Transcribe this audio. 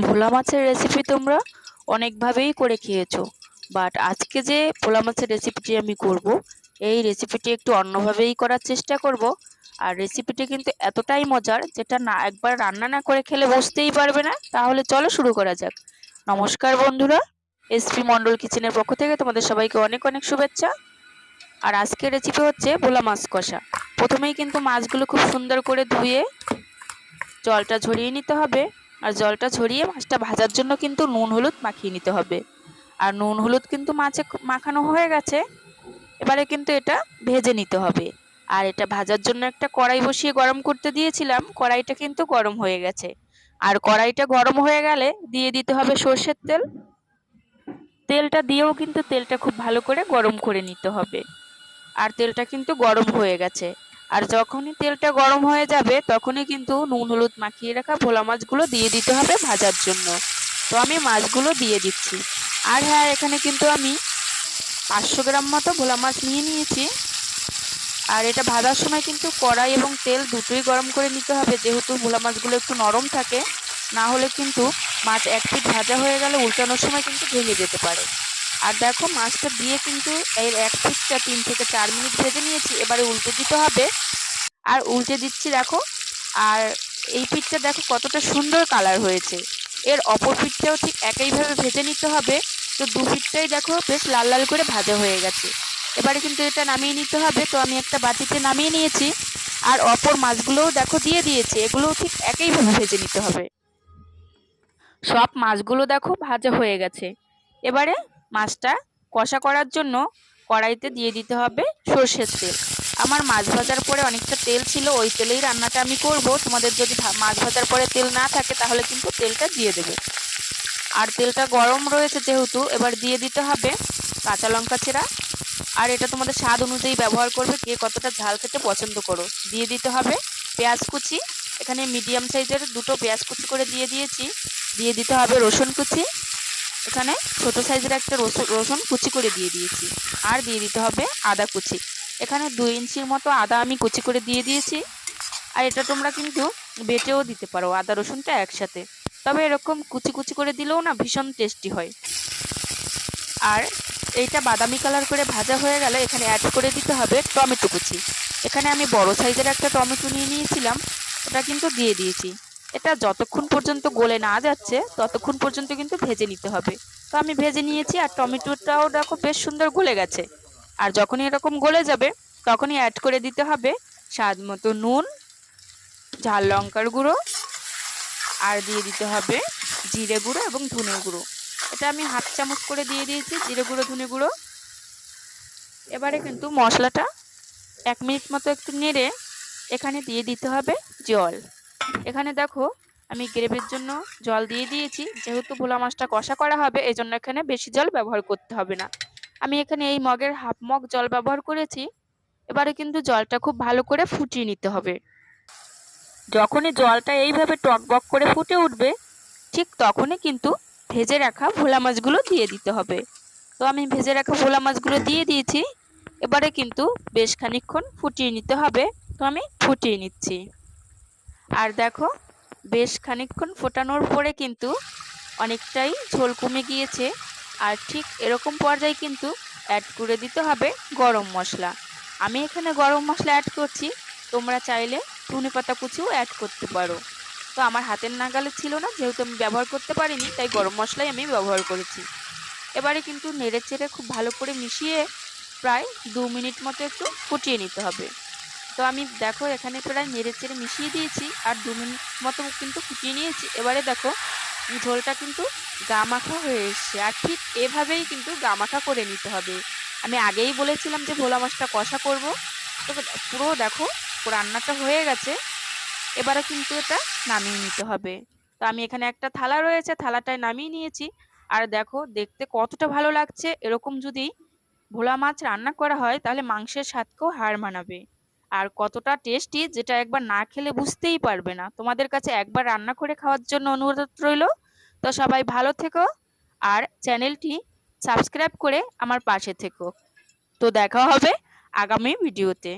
ভোলা মাছের রেসিপি তোমরা অনেকভাবেই করে খেয়েছো। বাট আজকে যে ভোলা মাছের রেসিপিটি আমি করব, এই রেসিপিটি একটু অন্যভাবেই করার চেষ্টা করব। আর রেসিপিটি কিন্তু এতটাই মজার, যেটা না একবার রান্না না করে খেলে বুঝতেই পারবে না। তাহলে চলো শুরু করা যাক। নমস্কার বন্ধুরা এসপি মন্ডল কিচেনের পক্ষ থেকে তোমাদের সবাইকে অনেক অনেক শুভেচ্ছা। আর আজকের রেসিপি হচ্ছে ভোলা মাছ কষা। প্রথমেই কিন্তু মাছগুলো খুব সুন্দর করে ধুয়ে জলটা ঝরিয়ে নিতে হবে। আর জলটা ছড়িয়ে মাছটা ভাজার জন্য কিন্তু নুন হলুদ মাখিয়ে নিতে হবে। আর নুন হলুদ কিন্তু মাছে মাখানো হয়ে গেছে, এবারে কিন্তু এটা ভেজে নিতে হবে। আর এটা ভাজার জন্য একটা কড়াই বসিয়ে গরম করতে দিয়েছিলাম, কড়াইটা কিন্তু গরম হয়ে গেছে। আর কড়াইটা গরম হয়ে গেলে দিয়ে দিতে হবে সর্ষের তেল। তেলটা দিয়েও কিন্তু তেলটা খুব ভালো করে গরম করে নিতে হবে। আর তেলটা কিন্তু গরম হয়ে গেছে। আর যখনই তেলটা গরম হয়ে যাবে, তখনই কিন্তু নুন, হলুদ মাখিয়ে রাখা ভোলা মাছগুলো দিয়ে দিতে হবে ভাজার জন্য। তো আমি মাছগুলো দিয়ে দিচ্ছি। আর হ্যাঁ এখানে কিন্তু আমি পাঁচশো গ্রাম মতো ভোলা মাছ নিয়ে নিয়েছি। আর এটা ভাজার সময় কিন্তু কড়াই এবং তেল দুটোই গরম করে নিতে হবে, যেহেতু ভোলা মাছগুলো একটু নরম থাকে। না হলে কিন্তু মাছ এক পিঠ ভাজা হয়ে গেলে উল্টানোর সময় কিন্তু ভেঙে যেতে পারে। আর দেখো মাছটা দিয়ে কিন্তু এর এক পিঠটা তিন থেকে চার মিনিট ভেজে নিয়েছি, এবারে উল্টে দিতে হবে। আর উল্টে দিচ্ছি দেখো, আর এই পিঠটা দেখো কতটা সুন্দর কালার হয়েছে। এর অপর পিঠটাও ঠিক একইভাবে ভেজে নিতে হবে। তো দু পিঠটাই দেখো বেশ লাল লাল করে ভাজা হয়ে গেছে। এবারে কিন্তু এটা নামিয়ে নিতে হবে। তো আমি একটা বাটিতে নামিয়ে নিয়েছি। আর অপর মাছগুলোও দেখো দিয়ে দিয়েছি। এগুলোও ঠিক একইভাবে ভেজে নিতে হবে। সব মাছগুলো দেখো ভাজা হয়ে গেছে। এবারে মাছটা কষা করার জন্য কড়াইতে দিয়ে দিতে হবে সর্ষের তেল। আমার মাছ ভাজার পরে অনেকটা তেল ছিল, ওই তেলেই রান্নাটা আমি করব। তোমাদের যদি মাছ ভাজার পরে তেল না থাকে, তাহলে কিন্তু তেলটা দিয়ে দেবে। আর তেলটা গরম রয়েছে যেহেতু, এবার দিয়ে দিতে হবে কাঁচা লঙ্কা ছেঁড়া। আর এটা তোমাদের স্বাদ অনুযায়ী ব্যবহার করবে, কে কতটা ঝাল খেতে পছন্দ করো। দিয়ে দিতে হবে পেঁয়াজ কুচি। এখানে মিডিয়াম সাইজের দুটো পেঁয়াজ কুচি করে দিয়ে দিয়েছি। দিয়ে দিতে হবে রসুন কুচি। এখানে ছোট সাইজের একটা রসুন কুচি করে দিয়ে দিয়েছি। আর দিয়ে দিতে হবে আদা কুচি। এখানে দুই ইঞ্চির মতো আদা আমি কুচি করে দিয়ে দিয়েছি। আর এটা তোমরা কিন্তু বেটেও দিতে পারো আদা, রসুনটা একসাথে। তবে এরকম কুচি কুচি করে দিলেও না ভীষণ টেস্টি হয়। আর এইটা বাদামি কালার করে ভাজা হয়ে গেলে এখানে অ্যাড করে দিতে হবে টমেটো কুচি। এখানে আমি বড় সাইজের একটা টমেটো নিয়ে নিয়েছিলাম। ওটা কিন্তু দিয়ে দিয়েছি। এটা যতক্ষণ পর্যন্ত গলে না যাচ্ছে, ততক্ষণ পর্যন্ত কিন্তু ভেজে নিতে হবে। তো আমি ভেজে নিয়েছি আর টমেটোটাও দেখো বেশ সুন্দর গলে গেছে। আর যখনই এরকম গলে যাবে, তখনই অ্যাড করে দিতে হবে স্বাদ মতো নুন, ঝাল লঙ্কার গুঁড়ো, আর দিয়ে দিতে হবে জিরে গুঁড়ো এবং ধনে গুঁড়ো। এটা আমি হাফ চামচ করে দিয়ে দিয়েছি, জিরে গুঁড়ো, ধনে গুঁড়ো। এবারে কিন্তু মশলাটা এক মিনিট মতো একটু নেড়ে এখানে দিয়ে দিতে হবে জল। এখানে দেখো, আমি গ্রেভির জন্য জল দিয়ে দিয়েছি। যেহেতু ভোলা মাছটা কষা করা হবে এই জন্য এখানে বেশি জল ব্যবহার করতে হবে না। আমি এখানে এই মগের হাফ মগ জল ব্যবহার করেছি। এবারে কিন্তু জলটা খুব ভালো করে ফুটিয়ে নিতে হবে। যখনই জলটা এইভাবে টকবক করে ফুটে উঠবে, ঠিক তখনই কিন্তু ভেজে রাখা ভোলা মাছগুলো দিয়ে দিতে হবে। তো আমি ভেজে রাখা ভোলা মাছগুলো দিয়ে দিয়েছি। এবারে কিন্তু বেশ খানিক্ষণ ফুটিয়ে নিতে হবে। তো আমি ফুটিয়ে নিচ্ছি। আর দেখো, বেশ খানিক্ষণ ফোটানোর পরে কিন্তু অনেকটাই ঝোল কমে গিয়েছে। আর ঠিক এরকম পর্যায়ে কিন্তু অ্যাড করে দিতে হবে গরম মশলা। আমি এখানে গরম মশলা অ্যাড করছি, তোমরা চাইলে ধনে পাতা কুচিও অ্যাড করতে পারো। তো আমার হাতের নাগালে ছিল না, যেহেতু আমি ব্যবহার করতে পারিনি, তাই গরম মশলাই আমি ব্যবহার করেছি। এবারে কিন্তু নেড়ে চেড়ে খুব ভালো করে মিশিয়ে প্রায় দু মিনিট মতো একটু ফুটিয়ে নিতে হবে। তো আমি দেখো এখানে প্রায় নেড়ে চেড়ে মিশিয়ে দিয়েছি আর দু মিনিট মতো কিন্তু ফুটিয়ে নিয়েছি। এবারে দেখো ঝোলটা কিন্তু গা মাখা হয়ে এসছে আর ঠিক এভাবেই কিন্তু গা মাখা করে নিতে হবে। আমি আগেই বলেছিলাম যে ভোলা মাছটা কষা করব। তো পুরো দেখো রান্নাটা হয়ে গেছে। এবারে কিন্তু এটা নামিয়ে নিতে হবে। তো আমি এখানে একটা থালা রয়েছে, থালাটায় নামিয়ে নিয়েছি। আর দেখো দেখতে কতটা ভালো লাগছে। এরকম যদি ভোলা মাছ রান্না করা হয় তাহলে মাংসের স্বাদকেও হার মানাবে। আর কতটা টেস্টি যেটা একবার না খেলে বুঝতেই পারবে না। তোমাদের কাছে একবার রান্না করে খাওয়ার জন্য অনুরোধ রইল। তো সবাই ভালো থেকো আর চ্যানেলটি সাবস্ক্রাইব করে আমার পাশে থেকো। তো দেখা হবে আগামী ভিডিওতে।